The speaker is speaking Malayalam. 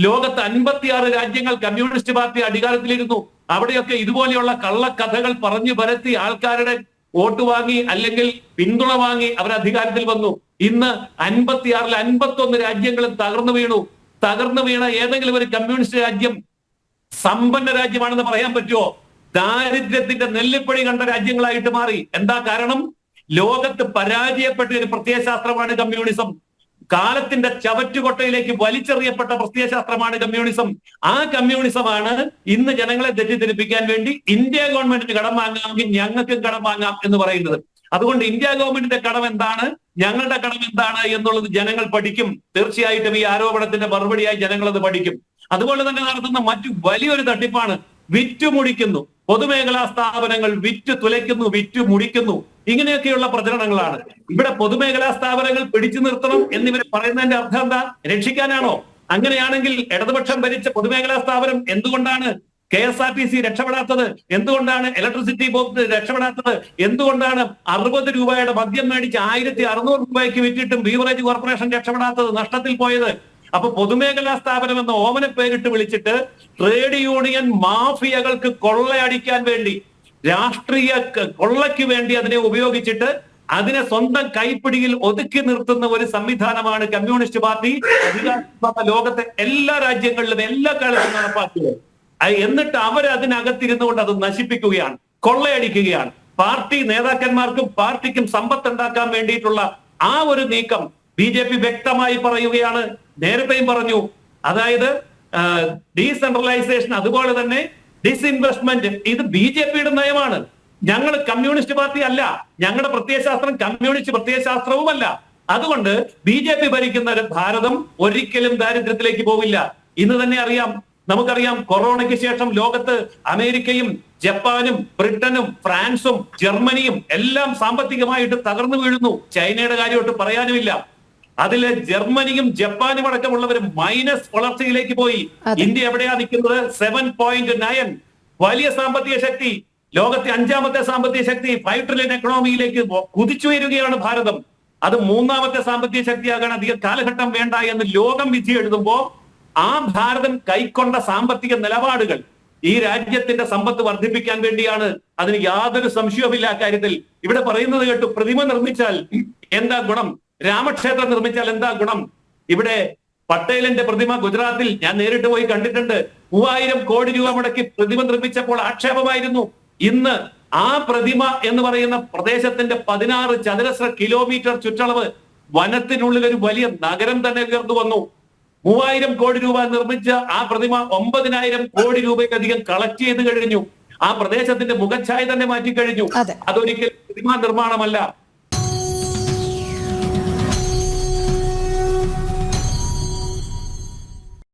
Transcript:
ലോകത്ത് അൻപത്തിയാറ് രാജ്യങ്ങൾ കമ്മ്യൂണിസ്റ്റ് പാർട്ടി അധികാരത്തിലിരുന്നു. അവിടെയൊക്കെ ഇതുപോലെയുള്ള കള്ളക്കഥകൾ പറഞ്ഞു പരത്തി ആൾക്കാരുടെ വോട്ട് വാങ്ങി അല്ലെങ്കിൽ പിന്തുണ വാങ്ങി അവർ അധികാരത്തിൽ വന്നു. ഇന്ന് അൻപത്തിയാറിൽ അൻപത്തൊന്ന് രാജ്യങ്ങളും തകർന്നു വീണു. തകർന്നു വീണ ഏതെങ്കിലും ഒരു കമ്മ്യൂണിസ്റ്റ് രാജ്യം സമ്പന്ന രാജ്യമാണെന്ന് പറയാൻ പറ്റുമോ? ദാരിദ്ര്യത്തിന്റെ നെല്ലിപ്പടി കണ്ട രാജ്യങ്ങളായിട്ട് മാറി. എന്താ കാരണം? ലോകത്ത് പരാജയപ്പെട്ട ഒരു പ്രത്യയശാസ്ത്രമാണ് കമ്മ്യൂണിസം. കാലത്തിന്റെ ചവറ്റുകൊട്ടയിലേക്ക് വലിച്ചെറിയപ്പെട്ട പ്രത്യയശാസ്ത്രമാണ് കമ്മ്യൂണിസം. ആ കമ്മ്യൂണിസമാണ് ഇന്ന് ജനങ്ങളെ തെറ്റിദ്ധരിപ്പിക്കാൻ വേണ്ടി ഇന്ത്യ ഗവൺമെന്റിന് കടം വാങ്ങാമെങ്കിൽ ഞങ്ങൾക്കും കടം വാങ്ങാം എന്ന് പറയുന്നത്. അതുകൊണ്ട് ഇന്ത്യ ഗവൺമെന്റിന്റെ കടം എന്താണ്? ഞങ്ങളുടെ കടം എന്താണ് എന്നുള്ളത് ജനങ്ങൾ പഠിക്കും. തീർച്ചയായിട്ടും ഈ ആരോപണത്തിന്റെ മറുപടിയായി ജനങ്ങൾ അത് പഠിക്കും. അതുപോലെ തന്നെ നടത്തുന്ന മറ്റു വലിയൊരു തട്ടിപ്പാണ് വിറ്റുമുടിക്കുന്നു. പൊതുമേഖലാ സ്ഥാപനങ്ങൾ വിറ്റ് തുലയ്ക്കുന്നു വിറ്റ് മുടിക്കുന്നു. ഇങ്ങനെയൊക്കെയുള്ള പ്രചരണങ്ങളാണ്. ഇവിടെ പൊതുമേഖലാ സ്ഥാപനങ്ങൾ പിടിച്ചു നിർത്തണം എന്നിവർ പറയുന്നതിന്റെ അർത്ഥം എന്താ? രക്ഷിക്കാനാണോ? അങ്ങനെയാണെങ്കിൽ ഇടതുപക്ഷം ഭരിച്ച പൊതുമേഖലാ സ്ഥാപനം എന്തുകൊണ്ടാണ് K S R T C രക്ഷപ്പെടാത്തത്? എന്തുകൊണ്ടാണ് ഇലക്ട്രിസിറ്റി ബോർഡ് രക്ഷപ്പെടാത്തത്? എന്തുകൊണ്ടാണ് അറുപത് രൂപയുടെ മദ്യം മേടിച്ച് ആയിരത്തി അറുന്നൂറ് രൂപയ്ക്ക് വിറ്റിട്ടും ബീവറേജ് കോർപ്പറേഷൻ രക്ഷപ്പെടാത്തത് നഷ്ടത്തിൽ പോയത്? അപ്പൊ പൊതുമേഖലാ സ്ഥാപനം എന്ന ഓമന പേരിട്ട് വിളിച്ചിട്ട് ട്രേഡ് യൂണിയൻ മാഫിയകൾക്ക് കൊള്ളയടിക്കാൻ വേണ്ടി രാഷ്ട്രീയ കൊള്ളയ്ക്ക് വേണ്ടി അതിനെ ഉപയോഗിച്ചിട്ട് അതിനെ സ്വന്തം കൈപ്പിടിയിൽ ഒതുക്കി നിർത്തുന്ന ഒരു സംവിധാനമാണ് കമ്മ്യൂണിസ്റ്റ് പാർട്ടി. ലോകത്തെ എല്ലാ രാജ്യങ്ങളിലും എല്ലാ കാലത്തും നടപ്പാക്കിയത്. എന്നിട്ട് അവർ അതിനകത്തിരുന്നുകൊണ്ട് അത് നശിപ്പിക്കുകയാണ് കൊള്ളയടിക്കുകയാണ്. പാർട്ടി നേതാക്കന്മാർക്കും പാർട്ടിക്കും സമ്പത്ത് ഉണ്ടാക്കാൻ വേണ്ടിയിട്ടുള്ള ആ ഒരു നീക്കം ബി വ്യക്തമായി പറയുകയാണ്. നേരത്തെയും പറഞ്ഞു. അതായത് ഡീസെൻട്രലൈസേഷൻ അതുപോലെ തന്നെ ഡിസ്ഇൻവെസ്റ്റ്മെന്റ് ഇത് ബി ജെ പിയുടെ നയമാണ്. ഞങ്ങൾ കമ്മ്യൂണിസ്റ്റ് പാർട്ടി അല്ല. ഞങ്ങളുടെ പ്രത്യയശാസ്ത്രം കമ്മ്യൂണിസ്റ്റ് പ്രത്യയശാസ്ത്രവുമല്ല. അതുകൊണ്ട് ബി ജെ പി ഭരിക്കുന്ന ഭാരതം ഒരിക്കലും ദാരിദ്ര്യത്തിലേക്ക് പോവില്ല. ഇന്ന് തന്നെ അറിയാം. നമുക്കറിയാം കൊറോണയ്ക്ക് ശേഷം ലോകത്ത് അമേരിക്കയും ജപ്പാനും ബ്രിട്ടനും ഫ്രാൻസും ജർമ്മനിയും എല്ലാം സാമ്പത്തികമായിട്ട് തകർന്നു വീഴുന്നു. ചൈനയുടെ കാര്യമായിട്ട് പറയാനുമില്ല. അതിൽ ജർമ്മനിയും ജപ്പാനും അടക്കമുള്ളവർ മൈനസ് വളർച്ചയിലേക്ക് പോയി. ഇന്ത്യ എവിടെയാ നിൽക്കുന്നത്? സെവൻ പോയിന്റ് നയൻ വലിയ സാമ്പത്തിക ശക്തി. ലോകത്തെ അഞ്ചാമത്തെ സാമ്പത്തിക ശക്തി ഫൈവ് ട്രില്യൺ എക്കണോമിയിലേക്ക് കുതിച്ചുയരുകയാണ് ഭാരതം. അത് മൂന്നാമത്തെ സാമ്പത്തിക ശക്തിയാകാൻ അധികം കാലഘട്ടം വേണ്ട എന്ന് ലോകം വിധി എഴുതുമ്പോ ആ ഭാരതം കൈക്കൊണ്ട സാമ്പത്തിക നിലപാടുകൾ ഈ രാജ്യത്തിന്റെ സമ്പത്ത് വർദ്ധിപ്പിക്കാൻ വേണ്ടിയാണ്. അതിന് യാതൊരു സംശയവുമില്ല കാര്യത്തിൽ. ഇവിടെ പറയുന്നത് കേട്ടു പ്രതിമ നിർമ്മിച്ചാൽ എന്താ ഗുണം? രാമക്ഷേത്രം നിർമ്മിച്ചാൽ എന്താ ഗുണം? ഇവിടെ പട്ടേലിന്റെ പ്രതിമ ഗുജറാത്തിൽ ഞാൻ നേരിട്ട് പോയി കണ്ടിട്ടുണ്ട്. മൂവായിരം കോടി രൂപ മുടക്കി പ്രതിമ നിർമ്മിച്ചപ്പോൾ ആക്ഷേപമായിരുന്നു. ഇന്ന് ആ പ്രതിമ എന്ന് പറയുന്ന പ്രദേശത്തിന്റെ പതിനാറ് ചതുരശ്ര കിലോമീറ്റർ ചുറ്റളവ് വനത്തിനുള്ളിൽ ഒരു വലിയ നഗരം തന്നെ ഉയർന്നു വന്നു. മൂവായിരം കോടി രൂപ നിർമ്മിച്ച ആ പ്രതിമ ഒമ്പതിനായിരം കോടി രൂപയ്ക്കധികം കളക്ട് ചെയ്ത് കഴിഞ്ഞു. ആ പ്രദേശത്തിന്റെ മുഖച്ഛായ തന്നെ മാറ്റി കഴിഞ്ഞു അതെ. അതൊരിക്കലും പ്രതിമ നിർമ്മാണമല്ല.